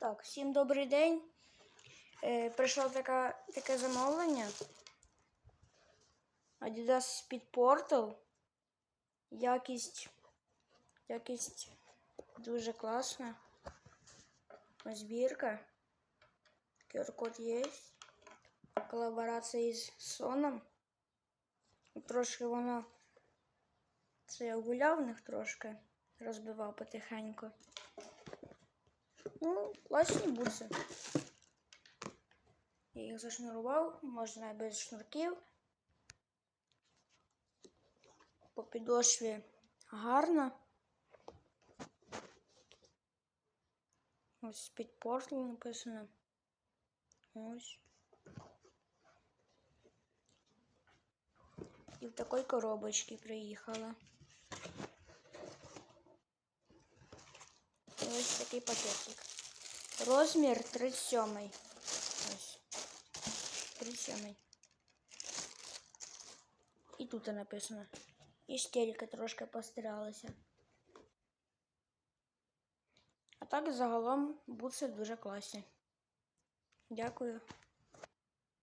Так, всім добрий день. Е, прийшло така, таке замовлення. Adidas Speed Portal. Якість, якість дуже класна. Збірка. QR-код є. Колаборація із Соном. Трошки воно. Це я гуляв в них трошки. Розбивав потихеньку. Ну, класні бутси. Я їх зашнурував, можна без шнурків. По підошві гарно. Ось під портал написано. Ось. І в такій коробочці приїхала. І ось такий пакетик. Розмір 37. Ось. 37. І тут написано. І стелька трошки постаралася. А так загалом бутси дуже класні. Дякую.